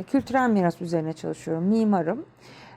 E, kültürel miras üzerine çalışıyorum. Mimarım.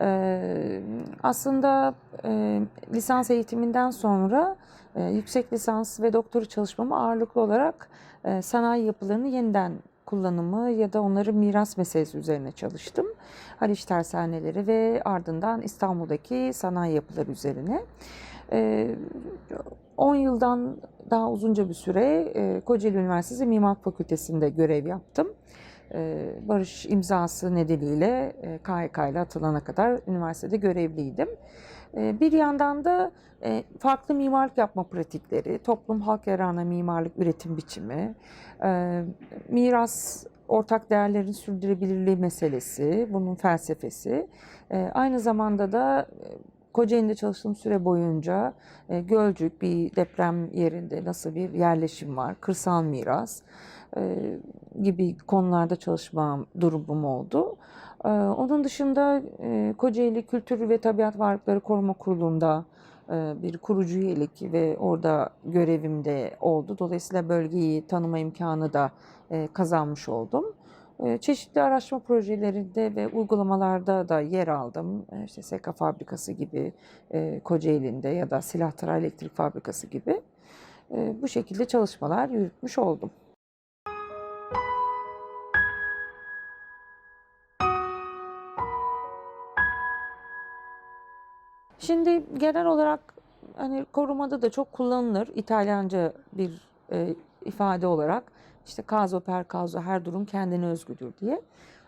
E, aslında e, lisans eğitiminden sonra e, yüksek lisans ve doktora çalışmamı ağırlıklı olarak e, sanayi yapılarını yeniden kullanımı ya da onların miras meselesi üzerine çalıştım. Haliç tersaneleri ve ardından İstanbul'daki sanayi yapıları üzerine. E, 10 yıldan daha uzunca bir süre e, Kocaeli Üniversitesi Mimarlık Fakültesi'nde görev yaptım. E, Barış imzası nedeniyle e, KHK ile atılana kadar üniversitede görevliydim. E, Bir yandan da e, farklı mimarlık yapma pratikleri, toplum halk yararına mimarlık üretim biçimi, e, miras ortak değerlerin sürdürülebilirliği meselesi, bunun felsefesi. E, Aynı zamanda da e, Kocaeli'nde çalıştığım süre boyunca e, Gölcük bir deprem yerinde nasıl bir yerleşim var, kırsal miras e, gibi konularda çalışma durumum oldu. E, Onun dışında e, Kocaeli Kültür ve Tabiat Varlıkları Koruma Kurulu'nda e, bir kurucu üyelik ve orada görevim de oldu. Dolayısıyla bölgeyi tanıma imkanı da e, kazanmış oldum. E, Çeşitli araştırma projelerinde ve uygulamalarda da yer aldım. E, İşte SK fabrikası gibi e, Kocaeli'nde ya da Silahtıra Elektrik Fabrikası gibi. E, Bu şekilde çalışmalar yürütmüş oldum. Şimdi genel olarak hani korumada da çok kullanılır İtalyanca bir e, ifade olarak işte caso per caso her durum kendine özgüdür diye.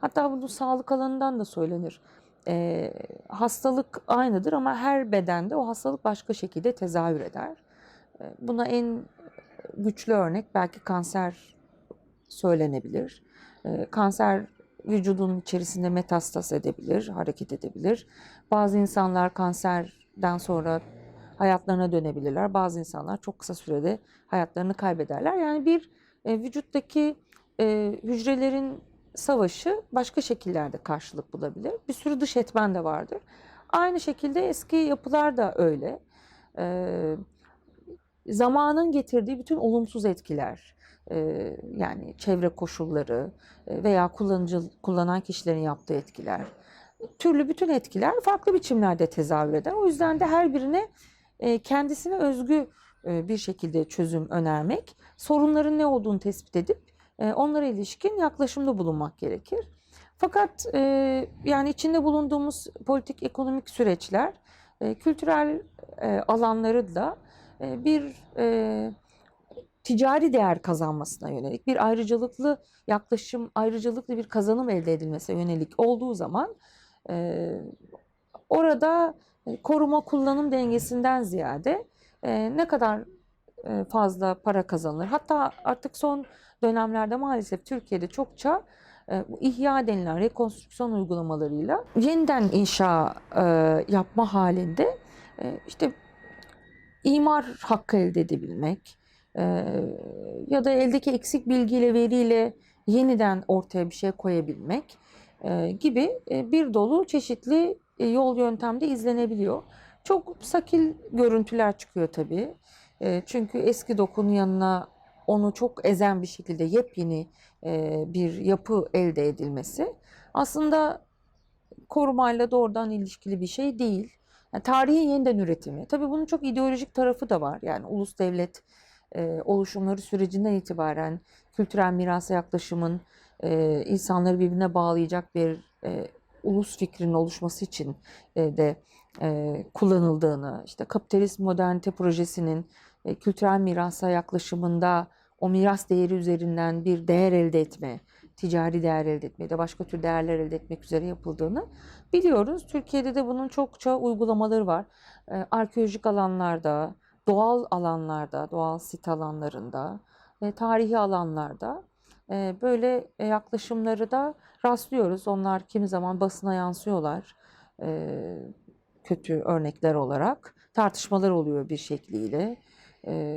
Hatta bunu sağlık alanından da söylenir. E, hastalık aynıdır ama her bedende o hastalık başka şekilde tezahür eder. E, buna en güçlü örnek belki kanser söylenebilir. E, kanser vücudun içerisinde metastas edebilir, hareket edebilir. Bazı insanlar kanserden sonra hayatlarına dönebilirler. Bazı insanlar çok kısa sürede hayatlarını kaybederler. Yani bir e, vücuttaki e, hücrelerin savaşı başka şekillerde karşılık bulabilir. Bir sürü dış etmen de vardır. Aynı şekilde eski yapılar da öyle. E, zamanın getirdiği bütün olumsuz etkiler, e, yani çevre koşulları e, veya kullanıcı kullanan kişilerin yaptığı etkiler, türlü bütün etkiler farklı biçimlerde tezahür eder. O yüzden de her birine e, kendisine özgü bir şekilde çözüm önermek, sorunların ne olduğunu tespit edip e, onlara ilişkin yaklaşımda bulunmak gerekir. Fakat e, yani içinde bulunduğumuz politik ekonomik süreçler e, kültürel e, alanları da e, bir e, ticari değer kazanmasına yönelik bir ayrıcalıklı yaklaşım, ayrıcalıklı bir kazanım elde edilmesine yönelik olduğu zaman e, orada e, koruma kullanım dengesinden ziyade e, ne kadar e, fazla para kazanılır. Hatta artık son dönemlerde maalesef Türkiye'de çokça e, bu ihya denilen rekonstrüksiyon uygulamalarıyla yeniden inşa e, yapma halinde e, işte imar hakkı elde edebilmek e, ya da eldeki eksik bilgiyle veriyle yeniden ortaya bir şey koyabilmek e, gibi e, bir dolu çeşitli e, yol yöntemde izlenebiliyor. Çok sakil görüntüler çıkıyor tabii. E, çünkü eski dokunun yanına onu çok ezen bir şekilde yepyeni e, bir yapı elde edilmesi aslında korumayla doğrudan ilişkili bir şey değil. Yani tarihin yeniden üretimi. Tabii bunun çok ideolojik tarafı da var. Yani ulus devlet e, oluşumları sürecinden itibaren kültürel mirasa yaklaşımın e, insanları birbirine bağlayacak bir e, ulus fikrinin oluşması için e, de e, kullanıldığını, işte kapitalist modernite projesinin e, kültürel mirasa yaklaşımında o miras değeri üzerinden bir değer elde etme, ticari değer elde etme da başka tür değerler elde etmek üzere yapıldığını biliyoruz. Türkiye'de de bunun çokça uygulamaları var. E, arkeolojik alanlarda, doğal alanlarda, doğal sit alanlarında ve tarihi alanlarda e, böyle yaklaşımları da rastlıyoruz. Onlar kimi zaman basına yansıyorlar e, kötü örnekler olarak. Tartışmalar oluyor bir şekliyle e,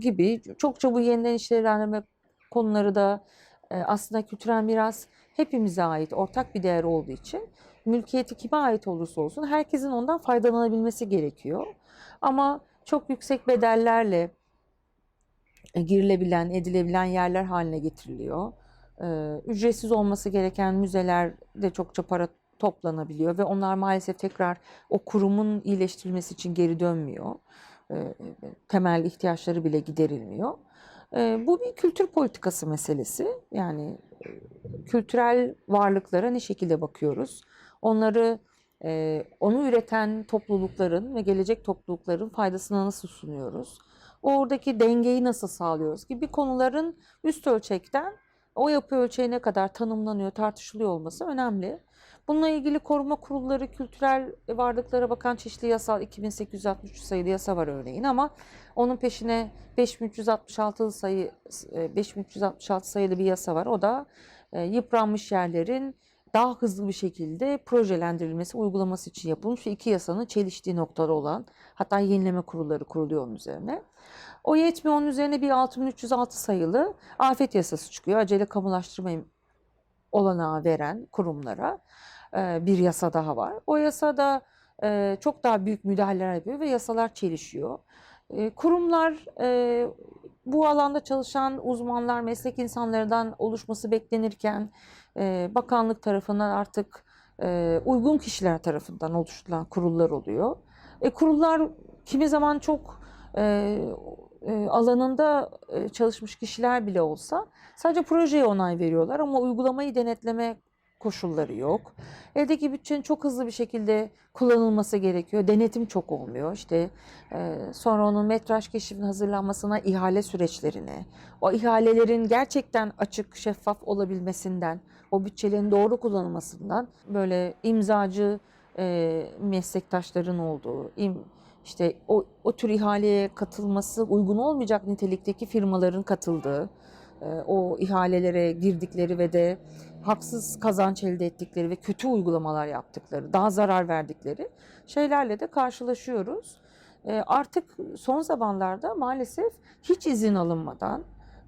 gibi. Çokça bu yeniden işlevlendirme konuları da e, aslında kültürel miras hepimize ait ortak bir değer olduğu için mülkiyeti kime ait olursa olsun herkesin ondan faydalanabilmesi gerekiyor. Ama çok yüksek bedellerle e, girilebilen, edilebilen yerler haline getiriliyor. e, ücretsiz olması gereken müzeler de çokça para toplanabiliyor ve onlar maalesef tekrar o kurumun iyileştirilmesi için geri dönmüyor. E, temel ihtiyaçları bile giderilmiyor. E, bu bir kültür politikası meselesi. Yani e, kültürel varlıklara ne şekilde bakıyoruz? Onları e, onu üreten toplulukların ve gelecek toplulukların faydasına nasıl sunuyoruz? Oradaki dengeyi nasıl sağlıyoruz gibi konuların üst ölçekten o yapı ölçeğine kadar tanımlanıyor, tartışılıyor olması önemli. Bununla ilgili koruma kurulları, kültürel varlıklara bakan çeşitli yasal 2863 sayılı yasa var örneğin ama onun peşine 5366 sayı e, 5366 sayılı bir yasa var. O da e, yıpranmış yerlerin daha hızlı bir şekilde projelendirilmesi, uygulaması için yapılmış ve iki yasanın çeliştiği noktada olan hatta yenileme kurulları kuruluyor onun üzerine. O yetmiyor onun üzerine bir 6306 sayılı afet yasası çıkıyor. Acele kamulaştırma olanağı veren kurumlara e, bir yasa daha var. O yasada e, çok daha büyük müdahaleler yapıyor ve yasalar çelişiyor. E, kurumlar bu alanda çalışan uzmanlar, meslek insanlarından oluşması beklenirken bakanlık tarafından artık uygun kişiler tarafından oluşturulan kurullar oluyor. E, kurullar kimi zaman çok alanında çalışmış kişiler bile olsa sadece projeye onay veriyorlar ama uygulamayı denetleme koşulları yok. Eldeki bütçenin çok hızlı bir şekilde kullanılması gerekiyor. Denetim çok olmuyor. İşte e, sonra onun metraj keşfinin hazırlanmasına ihale süreçlerine, o ihalelerin gerçekten açık, şeffaf olabilmesinden, o bütçelerin doğru kullanılmasından böyle imzacı e, meslektaşların olduğu, im, işte o, o tür ihaleye katılması uygun olmayacak nitelikteki firmaların katıldığı, o ihalelere girdikleri ve de haksız kazanç elde ettikleri ve kötü uygulamalar yaptıkları, daha zarar verdikleri şeylerle de karşılaşıyoruz. E, artık son zamanlarda maalesef hiç izin alınmadan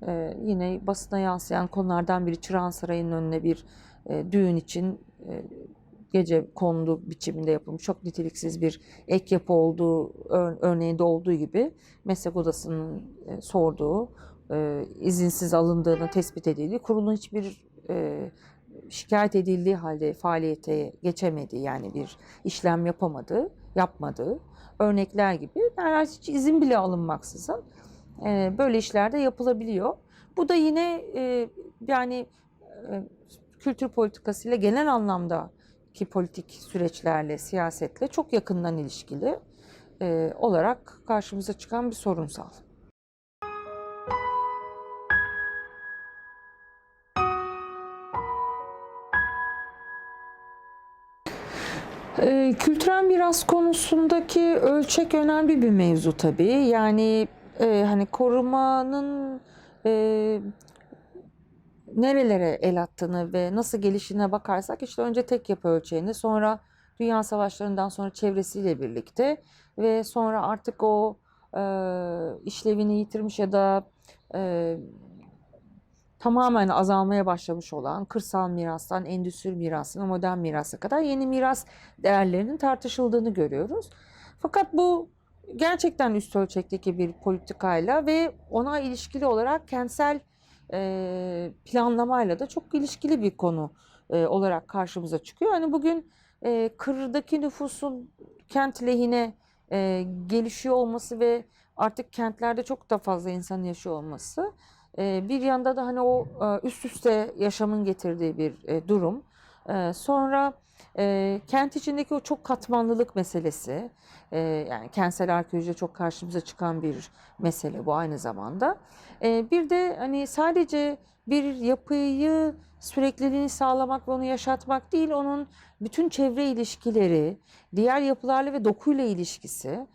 e, yine basına yansıyan konulardan biri Çırağan Sarayı'nın önüne bir düğün için gece kondu biçiminde yapılmış çok niteliksiz bir ek yapı olduğu örneğinde olduğu gibi meslek odasının sorduğu e, izinsiz alındığını tespit edildi. Kurulun hiçbir e, şikayet edildiği halde faaliyete geçemedi yani bir işlem yapamadı, yapmadı örnekler gibi yani hiç izin bile alınmaksızın e, böyle işlerde yapılabiliyor. Bu da yine e, yani e, kültür politikasıyla genel anlamda ki politik süreçlerle, siyasetle çok yakından ilişkili e, olarak karşımıza çıkan bir sorunsal. Ee, kültürel miras konusundaki ölçek önemli bir mevzu tabii. Yani e, hani korumanın e, nerelere el attığını ve nasıl gelişine bakarsak işte önce tek yapı ölçeğini sonra Dünya Savaşları'ndan sonra çevresiyle birlikte ve sonra artık o e, işlevini yitirmiş ya da e, tamamen azalmaya başlamış olan kırsal mirastan endüstri mirasına, modern mirasa kadar yeni miras değerlerinin tartışıldığını görüyoruz. Fakat bu gerçekten üst ölçekteki bir politikayla ve ona ilişkili olarak kentsel e, planlamayla da çok ilişkili bir konu e, olarak karşımıza çıkıyor. Hani bugün e, kırdaki nüfusun kent lehine e, gelişiyor olması ve artık kentlerde çok da fazla insan yaşıyor olması bir yanda da hani o e, üst üste yaşamın getirdiği bir e, durum. Ee, sonra e, kent içindeki o çok katmanlılık meselesi, yani kentsel arkeolojide çok karşımıza çıkan bir mesele bu aynı zamanda. Ee, bir de hani sadece bir yapıyı sürekliliğini sağlamak ve onu yaşatmak değil, onun bütün çevre ilişkileri, diğer yapılarla ve dokuyla ilişkisi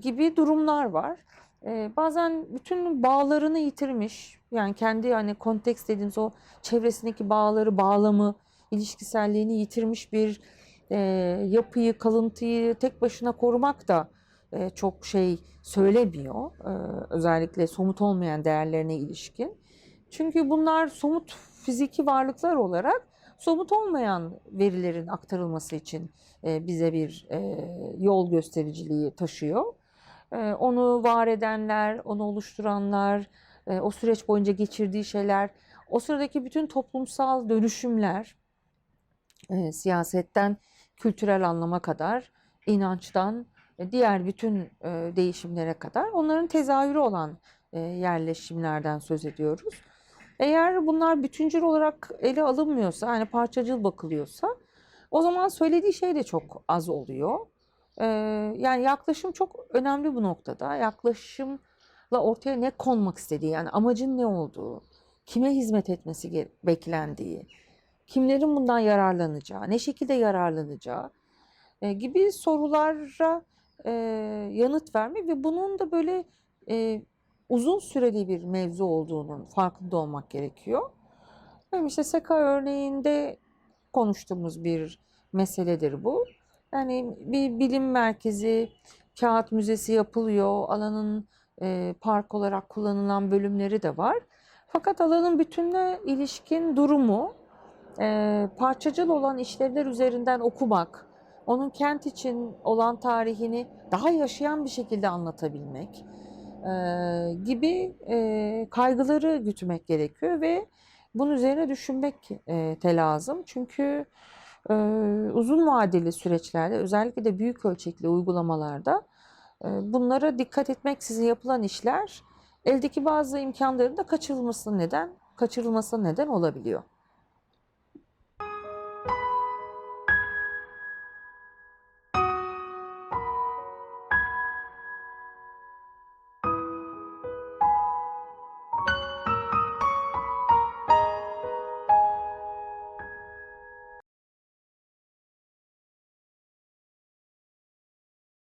gibi durumlar var. Ee, bazen bütün bağlarını yitirmiş. Yani kendi hani konteks dediğimiz o çevresindeki bağları, bağlamı, ilişkiselliğini yitirmiş bir e, yapıyı, kalıntıyı tek başına korumak da e, çok şey söylemiyor. E, özellikle somut olmayan değerlerine ilişkin. Çünkü bunlar somut fiziki varlıklar olarak somut olmayan verilerin aktarılması için e, bize bir e, yol göstericiliği taşıyor. Ee, onu var edenler, onu oluşturanlar, e, o süreç boyunca geçirdiği şeyler o sıradaki bütün toplumsal dönüşümler, e, siyasetten kültürel anlama kadar, inançtan e, diğer bütün değişimlere kadar onların tezahürü olan yerleşimlerden söz ediyoruz. Eğer bunlar bütüncül olarak ele alınmıyorsa, yani parçacıl bakılıyorsa, o zaman söylediği şey de çok az oluyor. Ee, yani yaklaşım çok önemli bu noktada. Yaklaşımla ortaya ne konmak istediği, yani amacın ne olduğu, kime hizmet etmesi beklendiği, kimlerin bundan yararlanacağı, ne şekilde yararlanacağı e, gibi sorulara e, yanıt vermek ve bunun da böyle e, uzun süreli bir mevzu olduğunun farkında olmak gerekiyor. Benim işte SEKA örneğinde konuştuğumuz bir meseledir bu. Yani bir bilim merkezi, kağıt müzesi yapılıyor, alanın e, park olarak kullanılan bölümleri de var. Fakat alanın bütününe ilişkin durumu e, parçacıl olan işlevler üzerinden okumak, onun kent için olan tarihini daha yaşayan bir şekilde anlatabilmek e, gibi e, kaygıları gütmek gerekiyor ve bunun üzerine düşünmek e, de lazım. Çünkü e, uzun vadeli süreçlerde özellikle de büyük ölçekli uygulamalarda e, bunlara dikkat etmeksizin yapılan işler eldeki bazı imkanların da kaçırılmasına neden kaçırılmasına neden olabiliyor.